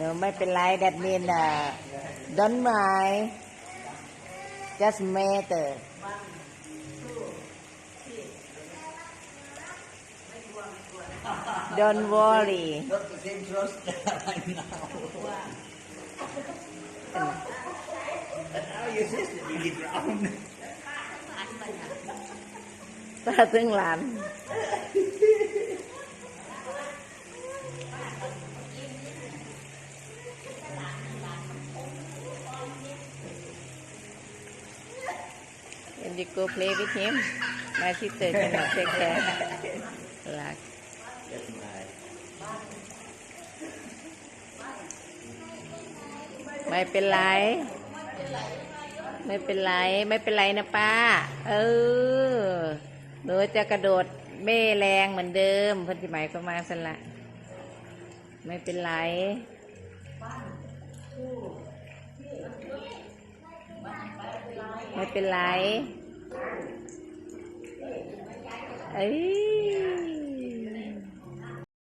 No, ไม่เป็นไร that mean uh, don't mind just matter o n t worry ตาตึงหลาน and you go play with him. My sister g o n n a t a k e care. r e l a x ไม่เป็นไรไม่เป็นไร ไม่เป็นไรนะป้าเออหนูจะกระโดดเบ้แรง เหมือนเดิมพันธิหมายก็มาสละไม่เป็นไรไม่เป็นไร哎。